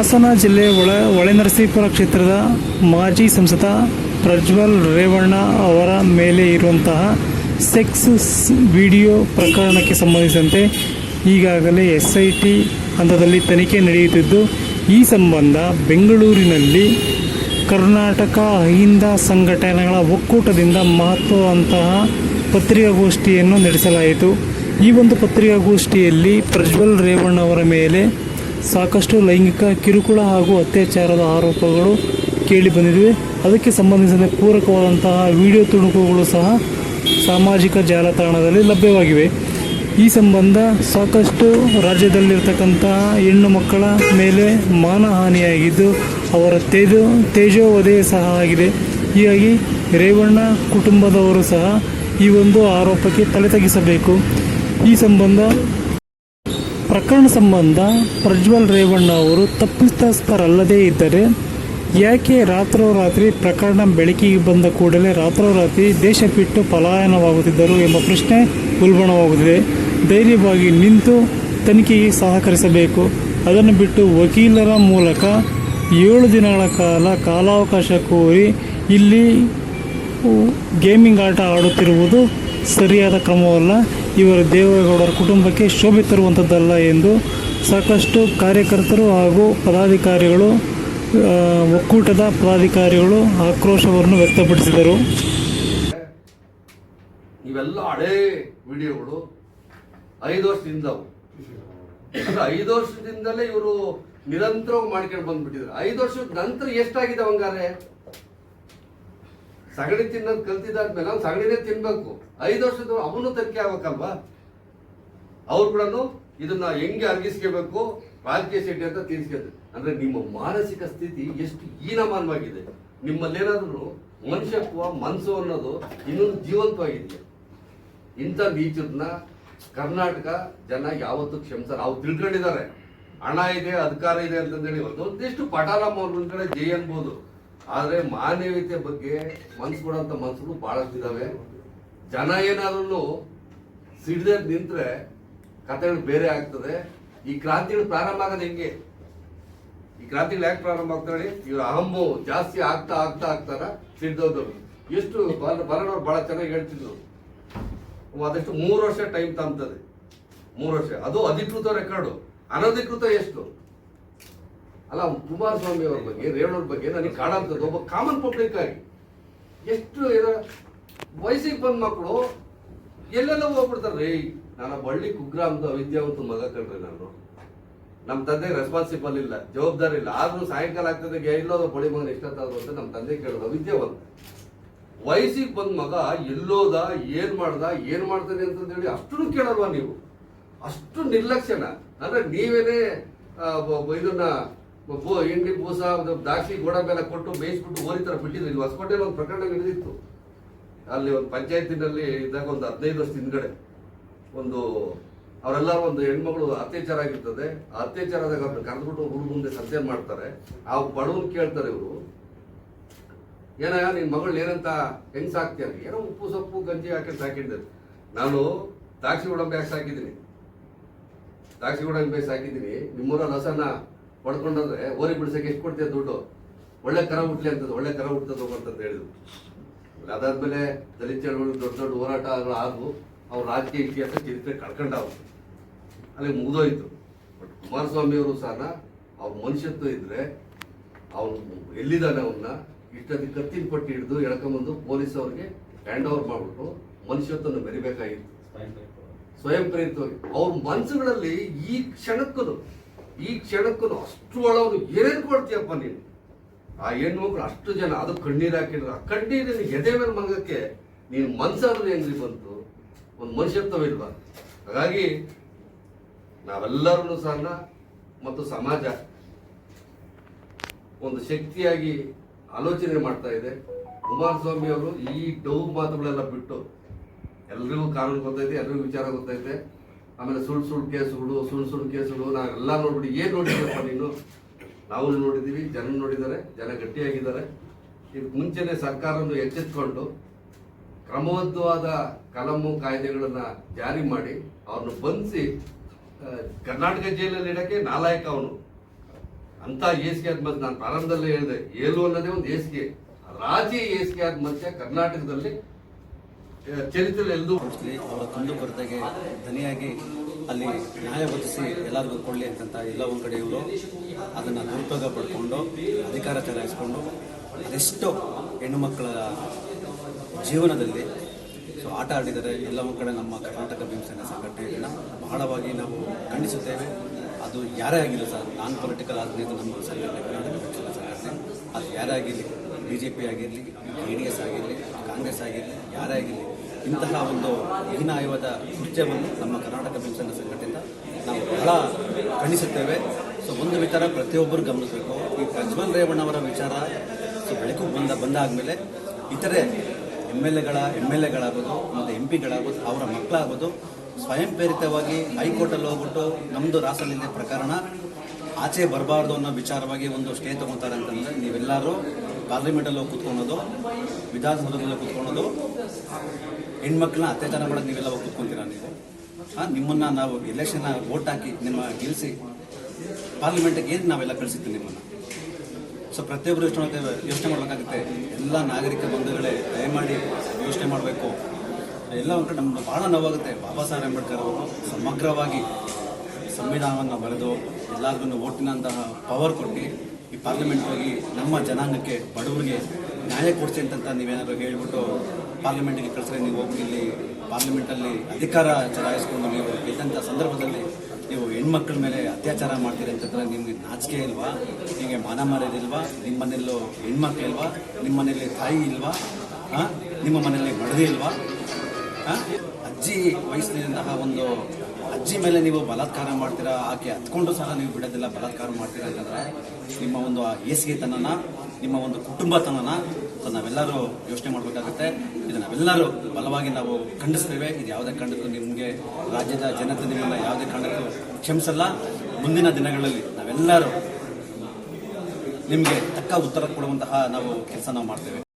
ಹಾಸನ ಜಿಲ್ಲೆ ಒಳ ಹೊಳೆನರಸೀಪುರ ಕ್ಷೇತ್ರದ ಮಾಜಿ ಸಂಸದ ಪ್ರಜ್ವಲ್ ರೇವಣ್ಣ ಅವರ ಮೇಲೆ ಇರುವಂತಹ ಸೆಕ್ಸ್ ವಿಡಿಯೋ ಪ್ರಕರಣಕ್ಕೆ ಸಂಬಂಧಿಸಿದಂತೆ ಈಗಾಗಲೇ ಎಸ್ ಐ ಟಿ ಹಂತದಲ್ಲಿ ತನಿಖೆ ನಡೆಯುತ್ತಿದ್ದು, ಈ ಸಂಬಂಧ ಬೆಂಗಳೂರಿನಲ್ಲಿ ಕರ್ನಾಟಕ ಅಹಿಂದ ಸಂಘಟನೆಗಳ ಒಕ್ಕೂಟದಿಂದ ಮಹತ್ವವಂತಹ ಪತ್ರಿಕಾಗೋಷ್ಠಿಯನ್ನು ನಡೆಸಲಾಯಿತು. ಈ ಒಂದು ಪತ್ರಿಕಾಗೋಷ್ಠಿಯಲ್ಲಿ ಪ್ರಜ್ವಲ್ ರೇವಣ್ಣ ಅವರ ಮೇಲೆ ಸಾಕಷ್ಟು ಲೈಂಗಿಕ ಕಿರುಕುಳ ಹಾಗೂ ಅತ್ಯಾಚಾರದ ಆರೋಪಗಳು ಕೇಳಿ ಬಂದಿವೆ ಅದಕ್ಕೆ ಸಂಬಂಧಿಸಿದ ಪೂರಕವಾದಂತಹ ವಿಡಿಯೋ ತುಣುಕುಗಳು ಸಹ ಸಾಮಾಜಿಕ ಜಾಲತಾಣದಲ್ಲಿ ಲಭ್ಯವಾಗಿವೆ. ಈ ಸಂಬಂಧ ಸಾಕಷ್ಟು ರಾಜ್ಯದಲ್ಲಿರ್ತಕ್ಕಂತಹ ಹೆಣ್ಣು ಮಕ್ಕಳ ಮೇಲೆ ಮಾನಹಾನಿಯಾಗಿದ್ದು, ಅವರ ತೇಜೋ, ತೇಜೋವಧೆ ಸಹ ಆಗಿದೆ. ಹೀಗಾಗಿ ರೇವಣ್ಣ ಕುಟುಂಬದವರು ಸಹ ಈ ಒಂದು ಆರೋಪಕ್ಕೆ ತಲೆ ತಗ್ಗಿಸಬೇಕು. ಈ ಸಂಬಂಧ ಪ್ರಕರಣ ಸಂಬಂಧ ಪ್ರಜ್ವಲ್ ರೇವಣ್ಣ ಅವರು ತಪ್ಪಿತಸ್ಥರಲ್ಲದೇ ಇದ್ದರೆ ಯಾಕೆ ರಾತ್ರೋರಾತ್ರಿ ಪ್ರಕರಣ ಬೆಳಕಿಗೆ ಬಂದ ಕೂಡಲೇ ರಾತ್ರೋರಾತ್ರಿ ದೇಶ ಬಿಟ್ಟು ಪಲಾಯನವಾಗುತ್ತಿದ್ದರು ಎಂಬ ಪ್ರಶ್ನೆ ಉಲ್ಬಣವಾಗುತ್ತಿದೆ. ಧೈರ್ಯವಾಗಿ ನಿಂತು ತನಿಖೆಗೆ ಸಹಕರಿಸಬೇಕು. ಅದನ್ನು ಬಿಟ್ಟು ವಕೀಲರ ಮೂಲಕ ಏಳು ದಿನಗಳ ಕಾಲ ಕಾಲಾವಕಾಶ ಕೋರಿ ಇಲ್ಲಿ ಗೇಮಿಂಗ್ ಆಟ ಆಡುತ್ತಿರುವುದು ಸರಿಯಾದ ಕ್ರಮವಲ್ಲ. ಇವರು ದೇವೇಗೌಡರ ಕುಟುಂಬಕ್ಕೆ ಶೋಭೆ ತರುವಂಥದ್ದಲ್ಲ ಎಂದು ಸಾಕಷ್ಟು ಕಾರ್ಯಕರ್ತರು ಹಾಗೂ ಪದಾಧಿಕಾರಿಗಳು ಒಕ್ಕೂಟದ ಪದಾಧಿಕಾರಿಗಳು ಆಕ್ರೋಶವನ್ನು ವ್ಯಕ್ತಪಡಿಸಿದರು. ಇವೆಲ್ಲ ಹಳೇ ವಿಡಿಯೋಗಳು, ಐದು ವರ್ಷದಿಂದವು ಅಂದ್ರೆ ಐದು ವರ್ಷದಿಂದಲೇ ಇವರು ನಿರಂತರವಾಗಿ ಮಾಡ್ಕೊಂಡು ಬಂದ್ಬಿಟ್ಟಿದ್ರು ಐದು ವರ್ಷದ ನಂತರ ಎಷ್ಟಾಗಿದೆ ಹಂಗಾರೆ ಸಗಣಿ ತಿನ್ನೋದು ಕಲ್ತಿದ್ದಾದ್ಮೇಲೆ ಅವ್ನು ಸಗಣಿನೇ ತಿನ್ಬೇಕು. ಐದು ವರ್ಷದ ಅವನು ತನಿಖೆ ಆಗ್ಬೇಕಲ್ವಾ? ಅವ್ರು ಕೂಡ ಇದನ್ನ ಹೆಂಗೆ ಅರ್ಗಿಸ್ಕೋಬೇಕು? ರಾಜಕೀಯ ಶೆಟ್ಟಿ ಅಂತ ತೀರ್ಸ್ಕೊಳ್ತಾರೆ ಅಂದ್ರೆ ನಿಮ್ಮ ಮಾನಸಿಕ ಸ್ಥಿತಿ ಎಷ್ಟು ಹೀನಮಾನವಾಗಿದೆ. ನಿಮ್ಮಲ್ಲೇನಾದ್ರೂ ಮನುಷ್ಯತ್ವ ಮನಸ್ಸು ಅನ್ನೋದು ಇನ್ನೊಂದು ಜೀವಂತವಾಗಿದೆಯಾ ಇಂಥ ನೀಚದನ್ನ ಕರ್ನಾಟಕ ಜನ ಯಾವತ್ತೂ ಕ್ಷಮಿಸಲ್ಲ. ಅವ್ರು ತಿಳ್ಕೊಂಡಿದ್ದಾರೆ. ಹಣ ಇದೆ, ಅಧಿಕಾರ ಇದೆ ಅಂತಂದೇಳಿ ಒಂದೊಂದಿಷ್ಟು ಪಟಾಲಮ್ಮ ಅವ್ರ ಮುಂದ್ಗಡೆ ಜೈ ಅನ್ಬೋದು. ಆದ್ರೆ ಮಾನವೀಯತೆ ಬಗ್ಗೆ ಮನ್ಸು ಕೊಡೋಂಥ ಮನ್ಸುಗಳು ಬಹಳಷ್ಟು ಇದಾವೆ. ಜನ ಏನಾದ್ರೂ ಸಿಡ್ದೆ ನಿಂತ್ರೆ ಕಥೆಗಳು ಬೇರೆ ಆಗ್ತದೆ. ಈ ಕ್ರಾಂತಿಗಳು ಪ್ರಾರಂಭ ಆಗೋದು ಹೆಂಗೆ? ಈ ಕ್ರಾಂತಿಗಳು ಯಾಕೆ ಪ್ರಾರಂಭ ಆಗ್ತಾರೆ ಇವ್ರ ಅಹಮ್ಮು ಜಾಸ್ತಿ ಆಗ್ತಾ ಆಗ್ತಾ ಆಗ್ತಾರ ಸಿಡ್ದವ್ರು ಎಷ್ಟು ಬರೋರು ಬಹಳ ಚೆನ್ನಾಗಿ ಹೇಳ್ತಿದ್ರು. ಅದಷ್ಟು ಮೂರು ವರ್ಷ ಟೈಮ್ ತಂತದೆ ಮೂರು ವರ್ಷ. ಅದು ಅಧಿಕೃತ ರೆಕಾರ್ಡು ಅನಧಿಕೃತ ಎಷ್ಟು? ಅಲ್ಲ ಕುಮಾರಸ್ವಾಮಿ ಅವ್ರ ಬಗ್ಗೆ, ರೇವಣ್ಣವ್ರ ಬಗ್ಗೆ ನನಗೆ ಕಾಡಂಥದ್ದು ಒಬ್ಬ ಕಾಮನ್ ಪಬ್ಲಿಕ್ ಆಗಿ. ಎಷ್ಟು ವಯಸ್ಸಿಗೆ ಬಂದ ಮಕ್ಕಳು ಎಲ್ಲೆಲ್ಲ ಹೋಗ್ಬಿಡ್ತಾರೆ. ರೀ ನಾನು ಬಳ್ಳಿ ಕುಗ್ರಾಮದ ವಿದ್ಯಾವಂತ ಮಗ ಕಣ್ರಿ ನಾನು. ನಮ್ಮ ತಂದೆ ರೆಸ್ಪಾನ್ಸಿಬಲ್ ಇಲ್ಲ, ಜವಾಬ್ದಾರಿ ಇಲ್ಲ. ಆದರೂ ಸಾಯಂಕಾಲ ಆಗ್ತದೆ ಎಲ್ಲೋ ಬಳಿ ಮಗನ ಎಷ್ಟಾದ್ರು ಅಂತ ನಮ್ಮ ತಂದೆ ಕೇಳೋದು ವಿದ್ಯಾವಂತ ವಯಸ್ಸಿಗೆ ಬಂದ ಮಗ ಎಲ್ಲೋದ, ಏನು ಮಾಡ್ದ, ಏನು ಮಾಡ್ತಾನೆ ಅಂತಂದೇಳಿ ಅಷ್ಟು ಕೇಳಲ್ವಾ ನೀವು? ಅಷ್ಟು ನಿರ್ಲಕ್ಷ್ಯನ. ಅಂದ್ರೆ ನೀವೇನೇ ಇದನ್ನ ಬು- ಹಿಂಡಿ ಭೂಸ ದ್ರಾಕ್ಷಿ ದಾಕ್ಷಿ ಗೋಡಂಬಿ ಎಲ್ಲ ಕೊಟ್ಟು ಬೇಯಿಸ್ಬಿಟ್ಟು ಓರಿ ತರ ಬಿಟ್ಟಿದ್ರು. ಇಲ್ಲಿ ಹೊಸಕೋಟೆಯಲ್ಲಿ ಒಂದು ಪ್ರಕರಣ ನಡೆದಿತ್ತು. ಅಲ್ಲಿ ಒಂದು ಪಂಚಾಯತಿನಲ್ಲಿ ಇದ್ದಾಗ ಒಂದು ಹದಿನೈದು ವರ್ಷ ಹಿಂದ್ಗಡೆ ಒಂದು ಅವರೆಲ್ಲ ಒಂದು ಹೆಣ್ಮಗಳು ಅತ್ಯಾಚಾರ ಆಗಿರ್ತದೆ. ಅತ್ಯಾಚಾರ ಆದಾಗ ಅವ್ರನ್ನ ಕರೆದ್ಬಿಟ್ಟು ಹುಡುಗ ಮುಂದೆ ಸತ್ಯ ಮಾಡ್ತಾರೆ. ಆ ಬಡವನ್ ಕೇಳ್ತಾರೆ ಇವರು ಏನ ನಿನ್ ಮಗಳು ಏನಂತ ಹೆಂಗ್ ಸಾಕ್ತೀಯ? ಏನೋ ಉಪ್ಪು ಸೊಪ್ಪು, ಗಂಜಿ ಹಾಕಿ ಸಾಕಿದ್ದೆ. ನಾನು ದ್ರಾಕ್ಷಿ ಗೋಡಂಬಿ ಹಾಕಿ ಸಾಕಿದ್ದೀನಿ. ದ್ರಾಕ್ಷಿ ಗೋಡಂಬಿ ಸಾಕಿದ್ದೀನಿ. ನಿಮ್ಮೂರ ರಸನ ಪಡ್ಕೊಂಡ್ರೆ ಓರಿ ಬಿಡ್ಸಕ್ಕೆ ಎಷ್ಟು ಕೊಡ್ತೀಯ ದುಡ್ಡು? ಒಳ್ಳೆ ಕರ ಹುಟ್ಲಿ ಅಂತದ್ದು ಒಳ್ಳೆ ಕರ ಹುಟ್ಟದ ಅಂತ ಹೇಳಿದ್ರು. ಅದಾದ್ಮೇಲೆ ದಲಿತ ಚಳವಳಿ ದೊಡ್ಡ ದೊಡ್ಡ ಹೋರಾಟಗಳು ಆದವು. ಅವ್ರ ರಾಜಕೀಯ ಇತಿಹಾಸ ಚರಿತ್ರೆ ಕಳ್ಕೊಂಡಾವು ಅಲ್ಲಿ ಮುಗಿದೋಯ್ತು. ಬಟ್ ಕುಮಾರಸ್ವಾಮಿ ಅವರು ಸಹ ಅವ್ರ ಮನುಷ್ಯತ್ವ ಇದ್ರೆ ಅವನು ಎಲ್ಲಿದ್ದಾನೆ ಅವನ್ನ ಇಷ್ಟೊತ್ತಿ ಕತ್ತಿನ ಪಟ್ಟಿ ಹಿಡಿದು ಎಳ್ಕೊಂಬಂದು ಪೊಲೀಸ್ ಅವ್ರಿಗೆ ಹ್ಯಾಂಡ್ ಓವರ್ ಮಾಡ್ಬಿಟ್ಟು ಮನುಷ್ಯತ್ವನ ಮೆರಿಬೇಕಾಗಿತ್ತು. ಸ್ವಯಂ ಪ್ರೇರಿತವಾಗಿ ಅವ್ರ ಮನಸ್ಸುಗಳಲ್ಲಿ ಈ ಕ್ಷಣಕ್ಕೂ ಈ ಕ್ಷಣಕ್ಕೂ ಅಷ್ಟು ಒಳವನು ಏನೇನು ಕೊಡ್ತೀಯಪ್ಪ ನೀನು? ಆ ಹೆಣ್ಮಕ್ಳು ಅಷ್ಟು ಜನ, ಅದು ಕಣ್ಣೀರು ಹಾಕಿದ್ರು. ಆ ಕಣ್ಣೀರಿನ ಎದೆ ಮೇಲೆ ಮಗಕ್ಕೆ ನೀನು ಮನ್ಸಾದ್ರೆ ಹೆಂಗ್ರಿ ಬಂತು? ಒಂದು ಮನುಷ್ಯತ್ವವಿಲ್ವಾ ಹಾಗಾಗಿ ನಾವೆಲ್ಲರೂ ಸಹ ಮತ್ತು ಸಮಾಜ ಒಂದು ಶಕ್ತಿಯಾಗಿ ಆಲೋಚನೆ ಮಾಡ್ತಾ ಇದೆ. ಕುಮಾರಸ್ವಾಮಿ ಅವರು ಈ ಡೌ ಮಾತುಗಳೆಲ್ಲ ಬಿಟ್ಟು ಎಲ್ರಿಗೂ ಕಾನೂನು ಗೊತ್ತೈತೆ, ಎಲ್ರಿಗೂ ವಿಚಾರ ಗೊತ್ತೈತೆ. ಆಮೇಲೆ ಸುಳ್ಳು ಸುಳ್ಳು ಕೇಸುಗಳು ಸುಳ್ಳು ಸುಳ್ಳು ಕೇಸುಗಳು ನಾವೆಲ್ಲ ನೋಡ್ಬಿಟ್ಟು ಏನು ನೋಡಿದ್ದೀವಪ್ಪ ನೀನು? ನಾವು ನೋಡಿದ್ದೀವಿ, ಜನ ನೋಡಿದ್ದಾರೆ, ಜನ ಗಟ್ಟಿಯಾಗಿದ್ದಾರೆ. ಇದಕ್ಕೆ ಮುಂಚೆನೇ ಸರ್ಕಾರವನ್ನು ಎಚ್ಚೆತ್ಕೊಂಡು ಕ್ರಮಬದ್ಧವಾದ ಕಲಮು ಕಾಯ್ದೆಗಳನ್ನು ಜಾರಿ ಮಾಡಿ ಅವ್ರನ್ನ ಬಂಧಿಸಿ ಕರ್ನಾಟಕ ಜೈಲಲ್ಲಿ ಇಡಕ್ಕೆ ನಾಲಾಯಕ ಅವನು. ಅಂತ ಏಸಿಗೆ ಮನುಷ್ಯ ನಾನು ಪ್ರಾರಂಭದಲ್ಲೇ ಹೇಳಿದೆ, ಏಲು ಅನ್ನೋದೇ ಒಂದು ಏಸಿಗೆ ರಾಜಿ ಏಸಿಗೆ ಮನುಷ್ಯ ಕರ್ನಾಟಕದಲ್ಲಿ ಕೊಡಿಸ್ಲಿ ಅವರ ಕುಂದುಕೊರತೆಗೆ ಧನಿಯಾಗಿ ಅಲ್ಲಿ ನ್ಯಾಯ ಒದಗಿಸಿ ಎಲ್ಲರಿಗೂ ಕೊಡಲಿ ಅಂತಂತ ಎಲ್ಲ ಒಂದು ಕಡೆ ಇವರು ಅದನ್ನು ದುರುಪಯೋಗ ಪಡ್ಕೊಂಡು, ಅಧಿಕಾರ ಚಲಾಯಿಸ್ಕೊಂಡು ಅದೆಷ್ಟೋ ಹೆಣ್ಣು ಮಕ್ಕಳ ಜೀವನದಲ್ಲಿ ಸೊ, ಆಟ ಆಡಿದರೆ ಎಲ್ಲ ಒಂದು ಕಡೆ ನಮ್ಮ ಕರ್ನಾಟಕ ಭೀಮಸೇನೆ ಸಂಘಟನೆಯನ್ನು ಬಹಳವಾಗಿ ನಾವು ಖಂಡಿಸುತ್ತೇವೆ. ಅದು ಯಾರೇ ಆಗಿಲ್ಲ ಸರ್, ನಾನ್ ಪೊಲಿಟಿಕಲ್ ಆದ್ಮೇಲೆ ನಮ್ಮ ಸಂಘಟನೆ, ಕರ್ನಾಟಕ ಸಂಘಟನೆ. ಅದು ಯಾರೇ ಆಗಿರಲಿ ಬಿ ಜೆ ಪಿ ಆಗಿರಲಿ ಜೆ ಡಿ ಎಸ್ ಆಗಿರಲಿ, ಕಾಂಗ್ರೆಸ್ ಆಗಿರಲಿ, ಯಾರೇ ಆಗಿರಲಿ ಇಂತಹ ಒಂದು ಹೀನಾಯವಾದ ಕೃತ್ಯವನ್ನು ನಮ್ಮ ಕರ್ನಾಟಕ ಪಿಂಚಣಿ ಸಂಘಟಿತ ನಾವು ಬಹಳ ಖಂಡಿಸುತ್ತೇವೆ. ಸೊ ಒಂದು ವಿಚಾರ ಪ್ರತಿಯೊಬ್ಬರು ಗಮನಿಸಬೇಕು. ಈ ಪ್ರಜ್ವಲ್ ರೇವಣ್ಣವರ ವಿಚಾರ ಸೊ ಬೆಳಕು ಬಂದ, ಬಂದಾದ್ಮೇಲೆ ಇತರೆ ಎಂ ಎಲ್ ಎಗಳ ಎಂ ಎಲ್ ಎಗಳಾಗೋದು, ಮತ್ತು ಎಂ ಪಿಗಳಾಗೋದು, ಅವರ ಮಕ್ಕಳಾಗೋದು ಸ್ವಯಂ ಪ್ರೇರಿತವಾಗಿ ಹೈಕೋರ್ಟಲ್ಲಿ ಹೋಗ್ಬಿಟ್ಟು ನಮ್ಮದು ರಾಸಲಿಂದ ಪ್ರಕರಣ ಆಚೆ ಬರಬಾರ್ದು ಅನ್ನೋ ವಿಚಾರವಾಗಿ ಒಂದು ಸ್ಟೇ ತಗೊತಾರೆ ಅಂತಂದರೆ ನೀವೆಲ್ಲರೂ ಪಾರ್ಲಿಮೆಂಟಲ್ಲಿ ಹೋಗಿ ಕೂತ್ಕೊಳೋದು ವಿಧಾನಸೌಧದಲ್ಲಿ ಕೂತ್ಕೊಳೋದು ಹೆಣ್ಮಕ್ಳನ್ನ ಅತ್ಯಾಚಾರ ಮಾಡೋದು ನೀವೆಲ್ಲ ಕೂತ್ಕೊಂತೀರಾ ನೀವು? ಹಾಂ, ನಿಮ್ಮನ್ನ ನಾವು ಎಲೆಕ್ಷನ್ ವೋಟ್ ಹಾಕಿ ನಿಮ್ಮ ಗೆಲ್ಲಿಸಿ ಪಾರ್ಲಿಮೆಂಟ್ಗೆ ಏನು ನಾವೆಲ್ಲ ಕಳಿಸಿದ್ವಿ ನಿಮ್ಮನ್ನು? ಸೊ ಪ್ರತಿಯೊಬ್ಬರು ಯೋಚನೆ ಯೋಚನೆ ಮಾಡಬೇಕಾಗುತ್ತೆ. ಎಲ್ಲ ನಾಗರಿಕ ಬಂಧುಗಳೇ ದಯಮಾಡಿ ಯೋಚನೆ ಮಾಡಬೇಕು. ಎಲ್ಲ ಒಂದು ನಮ್ಗೆ ಭಾಳ ನೋವಾಗುತ್ತೆ. ಬಾಬಾ ಸಾಹೇಬ್ ಅಂಬೇಡ್ಕರ್ ಅವರು ಸಮಗ್ರವಾಗಿ ಸಂವಿಧಾನವನ್ನು ಬರೆದು ಎಲ್ಲರಿಗೂ ಓಟಿನಂತಹ ಪವರ್ ಕೊಟ್ಟು ಈ ಪಾರ್ಲಿಮೆಂಟ್ ಹೋಗಿ ನಮ್ಮ ಜನಾಂಗಕ್ಕೆ ಬಡವರಿಗೆ ನ್ಯಾಯ ಕೊಡಿಸಿ ಅಂತ ನೀವೇನಾದರೂ ಹೇಳ್ಬಿಟ್ಟು ಪಾರ್ಲಿಮೆಂಟಿಗೆ ಕಳಿಸ್ರೆ ನೀವು ಹೋಗಿ ಇಲ್ಲಿ ಪಾರ್ಲಿಮೆಂಟಲ್ಲಿ ಅಧಿಕಾರ ಚಲಾಯಿಸ್ಕೊಂಡು ನೀವು ಗೆದ್ದಂಥ ಸಂದರ್ಭದಲ್ಲಿ ನೀವು ಹೆಣ್ಮಕ್ಳ ಮೇಲೆ ಅತ್ಯಾಚಾರ ಮಾಡ್ತೀರಿ ಅಂತಂದ್ರೆ ನಿಮಗೆ ನಾಚಿಕೆ ಇಲ್ವಾ? ನಿಮಗೆ ಮಾನ ಮರ್ಯಾದಿಲ್ವಾ ನಿಮ್ಮ ಮನೆಯಲ್ಲೂ ಹೆಣ್ಮಕ್ಳು ಇಲ್ವಾ? ನಿಮ್ಮ ಮನೆಯಲ್ಲಿ ತಾಯಿ ಇಲ್ವಾ? ಹಾಂ? ನಿಮ್ಮ ಮನೆಯಲ್ಲಿ ಮಡದಿ ಇಲ್ವಾ? ಹಾಂ? ಅಜ್ಜಿ ವಯಸ್ಸಿನಂತಹ ಒಂದು ಅಜ್ಜಿ ಮೇಲೆ ನೀವು ಬಲಾತ್ಕಾರ ಮಾಡ್ತೀರಾ? ಆಕೆ ಹತ್ಕೊಂಡು ಸಹ ನೀವು ಬಿಡೋದಿಲ್ಲ, ಬಲಾತ್ಕಾರ ಮಾಡ್ತೀರಾ ಅಂತಂದ್ರೆ ನಿಮ್ಮ ಒಂದು ಆ ಹೇಸಿಗೆತನನ, ನಿಮ್ಮ ಒಂದು ಕುಟುಂಬತನನ ಸೊ ನಾವೆಲ್ಲರೂ ಯೋಚನೆ ಮಾಡಬೇಕಾಗುತ್ತೆ. ಇದು ನಾವೆಲ್ಲರೂ ಬಲವಾಗಿ ನಾವು ಖಂಡಿಸ್ತೇವೆ ಇದು ಯಾವುದೇ ಕಾರಣಕ್ಕೂ ನಿಮಗೆ ರಾಜ್ಯದ ಜನತೆ ನಿಮ್ಮನ್ನು ಯಾವುದೇ ಕಾರಣಕ್ಕೂ ಕ್ಷಮಿಸಲ್ಲ. ಮುಂದಿನ ದಿನಗಳಲ್ಲಿ ನಾವೆಲ್ಲರೂ ನಿಮಗೆ ತಕ್ಕ ಉತ್ತರ ಕೊಡುವಂತಹ ನಾವು ಕೆಲಸ ನಾವು ಮಾಡ್ತೇವೆ.